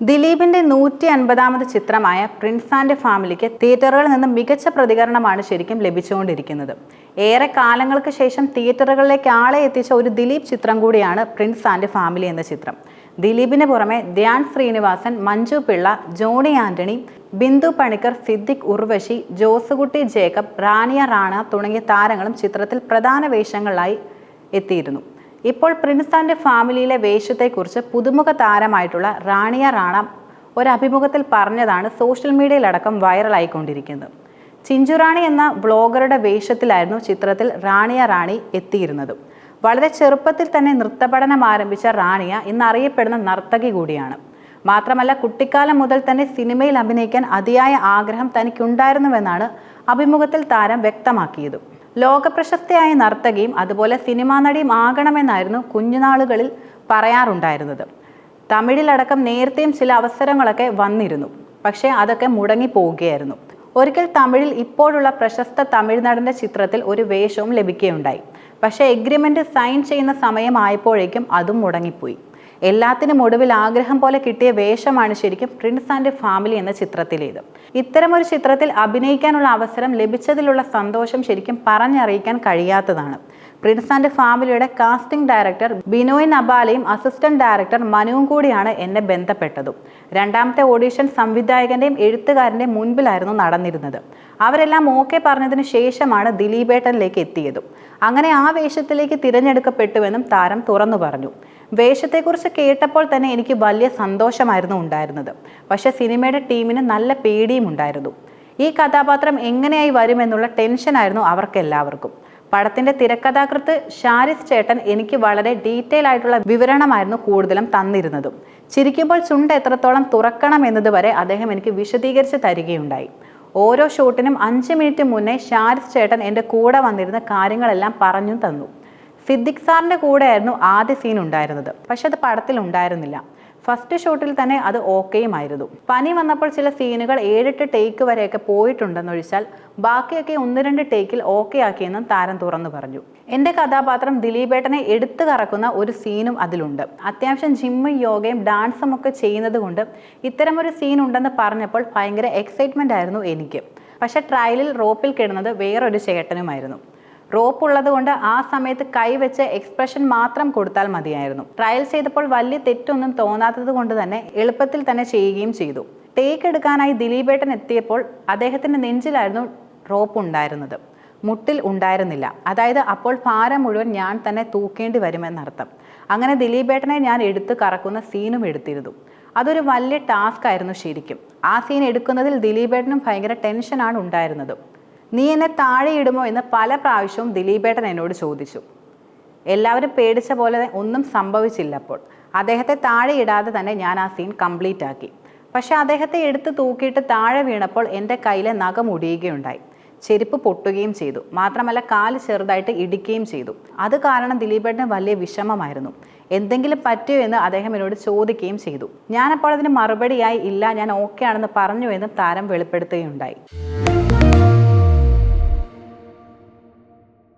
ദിലീപിന്റെ നൂറ്റി അൻപതാമത് ചിത്രമായ പ്രിൻസ് ആൻഡ് ഫാമിലിക്ക് തിയേറ്ററുകളിൽ നിന്ന് മികച്ച പ്രതികരണമാണ് ശരിക്കും ലഭിച്ചുകൊണ്ടിരിക്കുന്നത്. ഏറെ കാലങ്ങൾക്ക് ശേഷം തിയേറ്ററുകളിലേക്ക് ആളെ എത്തിച്ച ഒരു ദിലീപ് ചിത്രം കൂടിയാണ് പ്രിൻസ് ആൻഡ് ഫാമിലി എന്ന ചിത്രം. ദിലീപിന് പുറമെ ധ്യാൻ ശ്രീനിവാസൻ മഞ്ജു പിള്ള ജോണി ആന്റണി ബിന്ദു പണിക്കർ സിദ്ദിഖ് ഉർവശി ജോസുകുട്ടി ജേക്കബ് റാനിയ റാണ തുടങ്ങിയ താരങ്ങളും ചിത്രത്തിൽ പ്രധാന വേഷങ്ങളിലായി എത്തിയിരുന്നു. ഇപ്പോൾ പ്രിൻസ് ആൻഡ് ഫാമിലിയിലെ വേഷത്തെക്കുറിച്ച് പുതുമുഖ താരമായിട്ടുള്ള റാണിയ റാണ ഒരു അഭിമുഖത്തിൽ പറഞ്ഞതാണ് സോഷ്യൽ മീഡിയയിലടക്കം വൈറലായിക്കൊണ്ടിരിക്കുന്നത്. ചിഞ്ചുറാണി എന്ന വ്ളോഗറുടെ വേഷത്തിലായിരുന്നു ചിത്രത്തിൽ റാണിയ റാണി എത്തിയിരുന്നത്. വളരെ ചെറുപ്പത്തിൽ തന്നെ നൃത്തപഠനം ആരംഭിച്ച റാണിയ ഇന്നറിയപ്പെടുന്ന നർത്തകി കൂടിയാണ്. മാത്രമല്ല കുട്ടിക്കാലം മുതൽ തന്നെ സിനിമയിൽ അഭിനയിക്കാൻ അതിയായ ആഗ്രഹം തനിക്കുണ്ടായിരുന്നുവെന്നാണ് അഭിമുഖത്തിൽ താരം വ്യക്തമാക്കിയത്. ലോകപ്രശസ്തയായ നർത്തകിയും അതുപോലെ സിനിമാ നടിയും ആകണമെന്നായിരുന്നു കുഞ്ഞുനാളുകളിൽ പറയാറുണ്ടായിരുന്നത്. തമിഴിലടക്കം നേരത്തെയും ചില അവസരങ്ങളൊക്കെ വന്നിരുന്നു. പക്ഷേ അതൊക്കെ മുടങ്ങി പോവുകയായിരുന്നു ഒരിക്കൽ തമിഴിൽ ഇപ്പോഴുള്ള പ്രശസ്ത തമിഴ് നടന്റെ ചിത്രത്തിൽ ഒരു വേഷവും ലഭിക്കുകയുണ്ടായി. പക്ഷേ എഗ്രിമെന്റ് സൈൻ ചെയ്യുന്ന സമയമായപ്പോഴേക്കും അതും മുടങ്ങിപ്പോയി. എല്ലാത്തിനും ഒടുവിൽ ആഗ്രഹം പോലെ കിട്ടിയ വേഷമാണ് ശരിക്കും പ്രിൻസ് ആൻഡ് ഫാമിലി എന്ന ചിത്രത്തിലേത്. ഒരു ചിത്രത്തിൽ അഭിനയിക്കാനുള്ള അവസരം ലഭിച്ചതിലുള്ള സന്തോഷം ശരിക്കും പറഞ്ഞറിയിക്കാൻ കഴിയാത്തതാണ്. പ്രിൻസ് ആൻഡ് ഫാമിലിയുടെ കാസ്റ്റിംഗ് ഡയറക്ടർ ബിനോയ് നബാലയും അസിസ്റ്റന്റ് ഡയറക്ടർ മനുവും കൂടിയാണ് എന്നെ ബന്ധപ്പെട്ടതും. രണ്ടാമത്തെ ഓഡീഷൻ സംവിധായകന്റെയും എഴുത്തുകാരന്റെയും മുൻപിലായിരുന്നു നടന്നിരുന്നത്. അവരെല്ലാം ഓക്കെ പറഞ്ഞതിന് ശേഷമാണ് ദിലീപേട്ടനിലേക്ക് എത്തിയതും. അങ്ങനെ ആ വേഷത്തിലേക്ക് തിരഞ്ഞെടുക്കപ്പെട്ടുവെന്നും താരം തുറന്നു പറഞ്ഞു. വേഷത്തെക്കുറിച്ച് കേട്ടപ്പോൾ തന്നെ എനിക്ക് വലിയ സന്തോഷമായിരുന്നു ഉണ്ടായിരുന്നത്. പക്ഷേ സിനിമയുടെ ടീമിന് നല്ല പേടിയും ഉണ്ടായിരുന്നു. ഈ കഥാപാത്രം എങ്ങനെയായി വരുമെന്നുള്ള ടെൻഷനായിരുന്നു അവർക്കെല്ലാവർക്കും. പടത്തിന്റെ തിരക്കഥാകൃത്ത് ഷാരിസ് ചേട്ടൻ എനിക്ക് വളരെ ഡീറ്റെയിൽ ആയിട്ടുള്ള വിവരണമായിരുന്നു കൂടുതലും തന്നിരുന്നതും. ചിരിക്കുമ്പോൾ ചുണ്ട് എത്രത്തോളം തുറക്കണം എന്നതുവരെ അദ്ദേഹം എനിക്ക് വിശദീകരിച്ച് തരികയുണ്ടായി. ഓരോ ഷൂട്ടിനും അഞ്ച് മിനിറ്റ് മുന്നേ ഷാരിസ് ചേട്ടൻ എന്റെ കൂടെ വന്നിരുന്ന കാര്യങ്ങളെല്ലാം പറഞ്ഞു തന്നു. സിദ്ദിഖ് സാറിന്റെ കൂടെയായിരുന്നു ആദ്യ സീൻ ഉണ്ടായിരുന്നത്. പക്ഷെ അത് പടത്തിൽ ഉണ്ടായിരുന്നില്ല. ഫസ്റ്റ് ഷോട്ടിൽ തന്നെ അത് ഓക്കെയുമായിരുന്നു. പനി വന്നപ്പോൾ ചില സീനുകൾ ഏഴെട്ട് ടേക്ക് വരെയൊക്കെ പോയിട്ടുണ്ടെന്നൊഴിച്ചാൽ ബാക്കിയൊക്കെ ഒന്ന് രണ്ട് ടേക്കിൽ ഓക്കെ ആക്കിയെന്നും താരം തുറന്നു പറഞ്ഞു. എന്റെ കഥാപാത്രം ദിലീപേട്ടനെ എടുത്തു കറക്കുന്ന ഒരു സീനും അതിലുണ്ട്. അത്യാവശ്യം ജിമ്മും യോഗയും ഡാൻസും ഒക്കെ ചെയ്യുന്നത് കൊണ്ട് ഇത്തരമൊരു സീൻ ഉണ്ടെന്ന് പറഞ്ഞപ്പോൾ ഭയങ്കര എക്സൈറ്റ്മെന്റ് ആയിരുന്നു എനിക്ക്. പക്ഷേ ട്രയലിൽ റോപ്പിൽ കിടന്നത് വേറൊരു ചേട്ടനുമായിരുന്നു. റോപ്പ് ഉള്ളത് കൊണ്ട് ആ സമയത്ത് കൈവച്ച് എക്സ്പ്രഷൻ മാത്രം കൊടുത്താൽ മതിയായിരുന്നു. ട്രയൽ ചെയ്തപ്പോൾ വലിയ തെറ്റൊന്നും തോന്നാത്തത് കൊണ്ട് തന്നെ എളുപ്പത്തിൽ തന്നെ ചെയ്യുകയും ചെയ്തു. ടേക്ക് എടുക്കാനായി ദിലീപേട്ടൻ എത്തിയപ്പോൾ അദ്ദേഹത്തിന്റെ നെഞ്ചിലായിരുന്നു റോപ്പ് ഉണ്ടായിരുന്നത് മുട്ടിൽ ഉണ്ടായിരുന്നില്ല. അതായത് അപ്പോൾ ഭാരം മുഴുവൻ ഞാൻ തന്നെ തൂക്കേണ്ടി വരുമെന്നർത്ഥം അങ്ങനെ ദിലീപേട്ടനെ ഞാൻ എടുത്ത് കറക്കുന്ന സീനും എടുത്തിരുന്നു. അതൊരു വലിയ ടാസ്ക് ആയിരുന്നു ശരിക്കും. ആ സീൻ എടുക്കുന്നതിൽ ദിലീപേട്ടനും ഭയങ്കര ടെൻഷനാണ് ഉണ്ടായിരുന്നത്. നീ എന്നെ താഴെയിടുമോ എന്ന് പല പ്രാവശ്യവും ദിലീപേട്ടൻ എന്നോട് ചോദിച്ചു. എല്ലാവരും പേടിച്ച പോലെ ഒന്നും സംഭവിച്ചില്ല അപ്പോൾ അദ്ദേഹത്തെ താഴെ ഇടാതെ തന്നെ ഞാൻ ആ സീൻ കംപ്ലീറ്റ് ആക്കി. പക്ഷെ അദ്ദേഹത്തെ എടുത്ത് തൂക്കിയിട്ട് താഴെ വീണപ്പോൾ എന്റെ കയ്യിലെ നഖം ഒടിയുകയുണ്ടായി ചെരുപ്പ് പൊട്ടുകയും ചെയ്തു. മാത്രമല്ല കാൽ ചെറുതായിട്ട് ഇടിക്കുകയും ചെയ്തു. അത് കാരണം ദിലീപേട്ടന് വലിയ വിഷമമായിരുന്നു. എന്തെങ്കിലും പറ്റിയോ എന്ന് അദ്ദേഹം എന്നോട് ചോദിക്കുകയും ചെയ്തു. ഞാനപ്പോൾ അതിന് മറുപടിയായി ഇല്ല ഞാൻ ഓക്കെ ആണെന്ന് പറഞ്ഞു എന്നും താരം വെളിപ്പെടുത്തുകയുണ്ടായി.